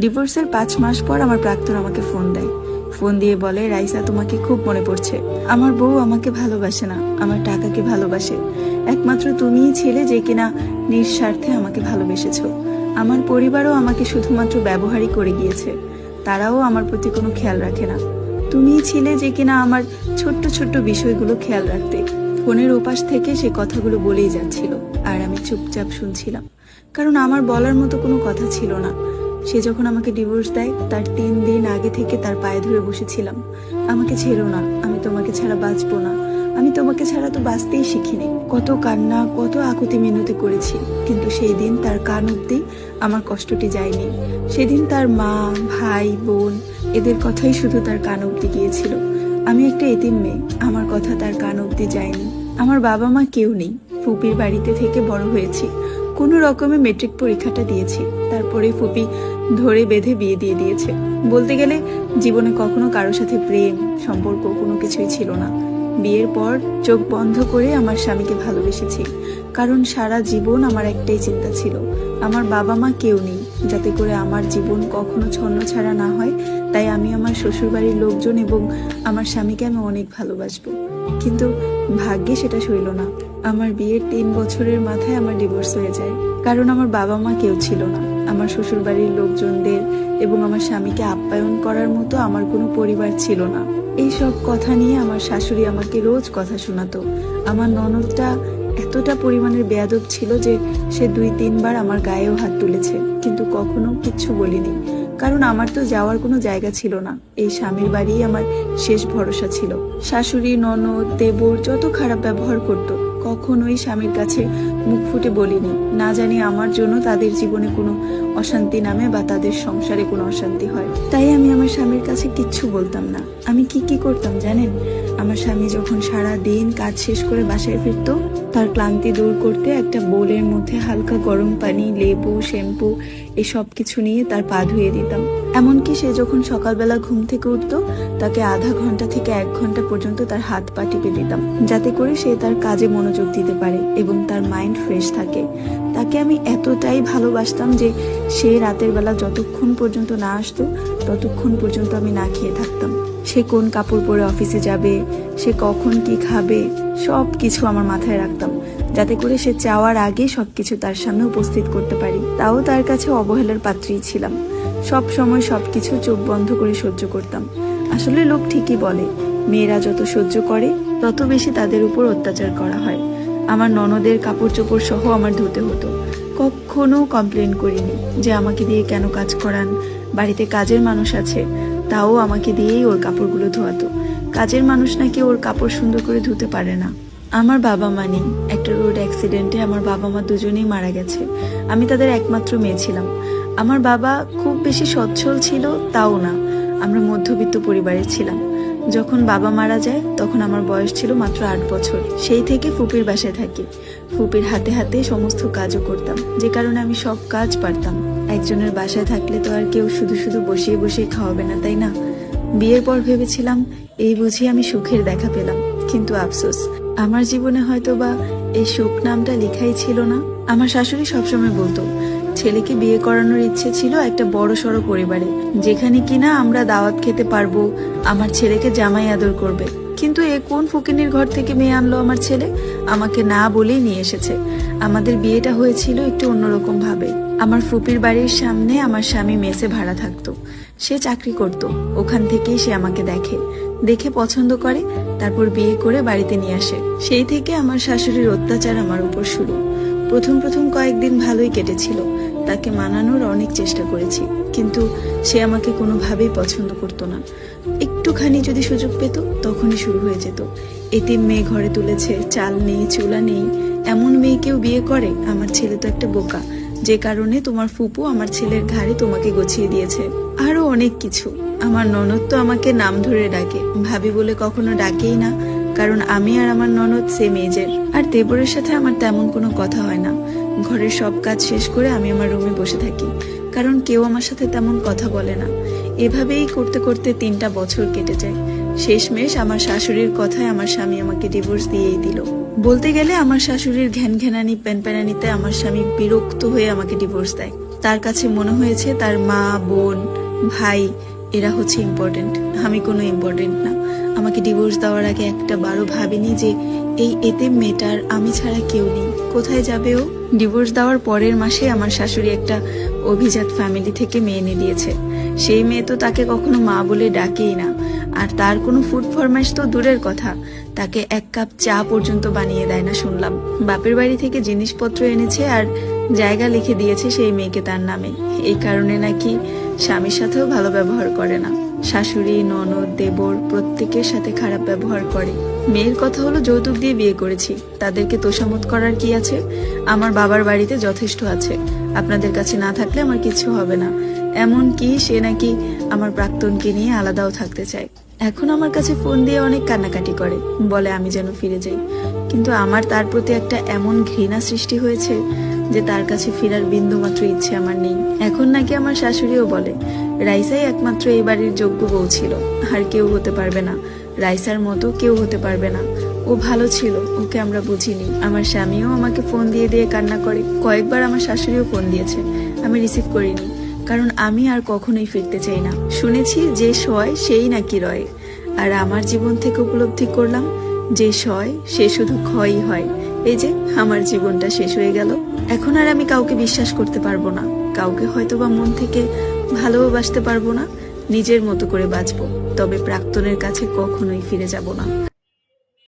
ডিভোর্সের পাঁচ মাস পর আমার প্রাক্তন আমাকে ফোন দেয়। ফোন দিয়ে বলে, রাইসা, তোমাকে খুব মনে পড়ছে। আমার বউ আমাকে ভালোবাসে না, আমার টাকাকে ভালোবাসে। একমাত্র তুমিই ছিলে যে কিনা নিঃস্বার্থে আমাকে ভালোবেসেছো। আমার পরিবারও আমাকে শুধুমাত্র ব্যবহারই করে গিয়েছে। তারাও আমার প্রতি কোনো খেয়াল রাখে না। তুমিই ছিলে যে কিনা আমার ছোট্ট ছোট্ট বিষয়গুলো খেয়াল রাখতে। ফোনের ওপাশ থেকে সে কথাগুলো বলেই যাচ্ছিল, আর আমি চুপচাপ শুনছিলাম। কারণ আমার বলার মতো কোনো কথা ছিল না। সে যখন আমাকে ডিভোর্স দেয়, তার তিন দিন আগে থেকে তার পায়ে ধরে বসেছিলাম। আমাকে ছেড়ো না, আমি তোমাকে ছাড়া বাঁচবো না। আমি তোমাকে ছাড়া তো বাঁচতেই শিখিনি। কত কান্না, কত আকুতি মিনতি করেছি। কিন্তু সেই দিন তার কান অব্দি আমার কষ্টটি যায়নি। সেদিন তার মা, ভাই, বোন, এদের কথাই শুধু তার কান অব্দি গিয়েছিল। আমি একটা এতিম মেয়ে, আমার কথা তার কান অব্দি যায়নি। আমার বাবা মা কেউ নেই। ফুপির বাড়িতে থেকে বড় হয়েছি। কোনো রকমে মেট্রিক পরীক্ষাটা দিয়েছি। তারপরে ফুপি ধরে বেঁধে বিয়ে দিয়ে দিয়েছে। বলতে গেলে, জীবনে কখনো কারোর সাথে প্রেম, সম্পর্ক কোনো কিছুই ছিল না। বিয়ের পর চোখ বন্ধ করে আমার স্বামীকে ভালোবেসেছি। কারণ সারা জীবন আমার একটাই চিন্তা ছিল, আমার বাবা মা কেউ নেই। যাতে করে আমার জীবন কখনো ছন্ন ছাড়া না হয়, তাই আমি আমার শ্বশুরবাড়ির লোকজন এবং আমার স্বামীকে আমি অনেক ভালোবাসবো। কিন্তু ভাগ্যে সেটা সইল না। আমার বিয়ের তিন বছরের মাথায় আমার ডিভোর্স হয়ে যায়। কারণ আমার বাবা মা কেউ ছিল না। আমার শ্বশুরবাড়ির লোকজনদের এবং আমার স্বামীকে আপ্যায়ন করার মতো আমার কোনো পরিবার ছিল না। এই সব কথা নিয়ে আমার শাশুড়ি আমাকে রোজ কথা শোনাতো। আমার ননদটা এতটা পরিমাণের বেয়াদব ছিল যে সে দুই, তিনবার আমার গায়েও হাত তুলেছে। কিন্তু কখনো কিচ্ছু বলিনি। কারণ আমার তো যাওয়ার কোনো জায়গা ছিল না। এই স্বামীর বাড়ি আমার শেষ ভরসা ছিল। শাশুড়ি, ননদ, দেবর যত খারাপ ব্যবহার করত কখনোই স্বামীর কাছে মুখ ফুটে বলিনি। না জানি আমার জন্য তাদের জীবনে কোনো অশান্তি নামে বা তাদের সংসারে কোনো অশান্তি হয়। তাই আমি আমার স্বামীর কাছে কিচ্ছু বলতাম না। আমি কি কি করতাম জানেন? আমার স্বামী যখন সারা দিন কাজ শেষ করে বাসায় ফিরতো, তার ক্লান্তি দূর করতে একটা বোলের মধ্যে হালকা গরম পানি, লেবু, শ্যাম্পু এসব কিছু নিয়ে তার পা ধুয়ে দিতাম। এমনকি সে যখন সকালবেলা ঘুম থেকে উঠতো, তাকে আধা ঘণ্টা থেকে এক ঘণ্টা পর্যন্ত তার হাত পা টিপে দিতাম। যাতে করে সে তার কাজে মনোযোগ দিতে পারে এবং তার মাইন্ড ফ্রেশ থাকে। তাকে আমি এতটাই ভালোবাসতাম যে সে রাতের বেলা যতক্ষণ পর্যন্ত না আসতো, ততক্ষণ পর্যন্ত আমি না খেয়ে থাকতাম। সে কোন কাপড় পরে অফিসে যাবে, সে কখন কি খাবে সব কিছু আমার মাথায় রাখতাম। যাতে করে সে চাওয়ার আগে সবকিছু তার সামনে উপস্থিত করতে পারি। তাও তার কাছে অবহেলার পাত্রী ছিলাম। সব সময় সবকিছু চোখ বন্ধ করে সহ্য করতাম। আসলে লোক ঠিকই বলে মেয়েরা যত সহ্য করে, তত বেশি তাদের উপর অত্যাচার করা হয়। আমার ননদের কাপড় চোপড় সহ আমার ধুতে হতো। কখনো কমপ্লেন করিনি যে আমাকে দিয়ে কেন কাজ করান। বাড়িতে কাজের মানুষ আছে, তাও আমাকে দিয়েই ওর কাপড়গুলো ধোয়াতো। কাজের মানুষ নাকি ওর কাপড় সুন্দর করে ধুতে পারে না। আমার বাবা মা নেই। একটা রোড অ্যাক্সিডেন্টে আমার বাবা মা দুজনেই মারা গেছে। আমি তাদের একমাত্র মেয়ে ছিলাম। আমার বাবা খুব বেশি সচ্ছল ছিল তাও না। আমরা মধ্যবিত্ত পরিবারের ছিলাম। যখন বাবা মারা যায়, তখন আমার বয়স ছিল মাত্র আট বছর। সেই থেকে ফুপির বাসায় থাকি। ফুপির হাতে হাতে সমস্ত কাজও করতাম। যে কারণে আমি সব কাজ পারতাম। একজনের বাসায় থাকলে তো আর কেউ শুধু শুধু বসিয়ে বসিয়ে খাওয়াবে না, তাই না? বিয়ের পর ভেবেছিলাম, এই বুঝি আমি সুখের দেখা পেলাম। কিন্তু আফসোস, আমার জীবনে হয়তো বা এই সুখ নামটা লেখাই ছিল না। আমার শাশুড়ি সবসময় বলতো ছেলেকে বিয়ে করানোর ইচ্ছে ছিল একটা বড় সড়ো পরিবারে, যেখানে কিনা আমরা দাওয়াত খেতে পারব, আমার ছেলেকে জামাই আদর করবে। কিন্তু এ কোন ফকিনের ঘর থেকে মেয়ে আনলো আমার ছেলে? আমাকে না বলেই নিয়ে এসেছে। আমাদের বিয়েটা হয়েছিল একটু অন্যরকম ভাবে। আমার ফুপির বাড়ির সামনে আমার স্বামী মেসে ভাড়া থাকতো। সে চাকরি করত। ওখান থেকেই সে আমাকে দেখে। দেখে পছন্দ করে, তারপর বিয়ে করে বাড়িতে নিয়ে আসে। সেই থেকে আমার শাশুড়ির অত্যাচার আমার উপর শুরু। প্রথম প্রথম কয়েকদিন ভালোই কেটেছিল। তাকে মানানোর অনেক চেষ্টা করেছি, কিন্তু সে আমাকে কোনোভাবেই পছন্দ করতো না। একটুখানি যদি সুযোগ পেত, তখনই শুরু হয়ে যেত। এতে মেয়ে ঘরে তুলেছে, চাল নেই, চুলা নেই, এমন মেয়েকেও বিয়ে করে, আমার ছেলে তো একটা বোকা। যে কারণে তোমার ফুপু আমার ছেলের ঘাড়ে তোমাকে গছিয়ে দিয়েছে। আরও অনেক কিছু। আমার ননদ তো আমাকে নাম ধরে ডাকে, ভাবি বলে কখনো ডাকেই না। কারণ আমি আর আমার ননদ সেম এজের আর দেবরের সাথে আমার তেমন কোনো কথা হয় না। ঘরের সব কাজ শেষ করে আমি আমার রুমে বসে থাকি। কারণ কেউ আমার সাথে তেমন কথা বলে না। এভাবেই করতে করতে তিনটা বছর কেটে যায়। শেষমেশ আমার শাশুড়ির কথায় আমার স্বামী আমাকে ডিভোর্স দিয়েই দিল। বলতে গেলে আমার শাশুড়ির ঘ্যান ঘ্যানানি প্যানপ্যানানিতে আমার স্বামী বিরক্ত হয়ে আমাকে ডিভোর্স দেয়। তার কাছে মনে হয়েছে তার মা, বোন, ভাই, এরা হচ্ছে ইম্পর্টেন্ট আমি কোনো ইম্পর্টেন্ট না। আমাকে ডিভোর্স দেওয়ার আগে একটা বারও ভাবিনি যে এই এতে মেয়েটার আমি ছাড়া কেউ নেই। কোথায় যাবে ও? ডিভোর্স দেওয়ার পরের মাসে আমার শাশুড়ি একটা অভিজাত ফ্যামিলি থেকে মেয়ে এনে দিয়েছে। সেই মেয়ে তো তাকে কখনো মা বলে ডাকেই না। আর তার কোনো ফুড ফরমাইশ তো দূরের কথা। তাকে এক কাপ চা পর্যন্ত বানিয়ে দেয় না শুনলাম। বাপের বাড়ি থেকে জিনিসপত্র এনেছে আর জায়গা লিখে দিয়েছে সেই মেয়েকে তার নামে। এই কারণে নাকি স্বামীর সাথেও ভালো ব্যবহার করে না। শাশুড়ি, ননদ, দেবর প্রত্যেকের সাথে খারাপ ব্যবহার করে। মেয়ের কথা হলো যৌতুক দিয়ে বিয়ে করেছি। তাদেরকে তোষামত করার কি আছে? আমার বাবার বাড়িতে যথেষ্ট আছে। আপনাদের কাছে না থাকলে আমার কিছু হবে না। এমন কি সে নাকি আমার প্রাক্তনকে নিয়ে আলাদাও থাকতে চায়। এখন আমার কাছে ফোন দিয়ে অনেক কান্নাকাটি করে। বলে আমি যেন ফিরে যাই। কিন্তু আমার তার প্রতি একটা এমন ঘৃণা সৃষ্টি হয়েছে যে তার কাছে ফেরার বিন্দুমাত্র ইচ্ছে আমার নেই। এখন নাকি আমার শাশুড়িও বলে, রাইসাই একমাত্র এই বাড়ির যোগ্য বউ ছিল। আর কেউ হতে পারবে না। রাইসার মতো কেউ হতে পারবে না। ও ভালো ছিল, ওকে আমরা বুঝিনি। আমার স্বামীও আমাকে ফোন দিয়ে দিয়ে কান্না করে। কয়েকবার আমার শাশুড়িও ফোন দিয়েছে। আমি রিসিভ করিনি। কারণ আমি আর কখনোই ফিরতে চাই না। শুনেছি যে সয় সেই নাকি রয়। আর আমার জীবন থেকে উপলব্ধি করলাম, যে সয় সে শুধু ক্ষয়ই হয়। এই যে, আমার জীবনটা শেষ হয়ে গেল। এখন আর আমি কাউকে বিশ্বাস করতে পারব না। কাউকে হয়তো বা মন থেকে ভালোবাসতে পারব না। নিজের মতো করে বাঁচবো। তবে প্রাক্তনের কাছে কখনোই ফিরে যাব না।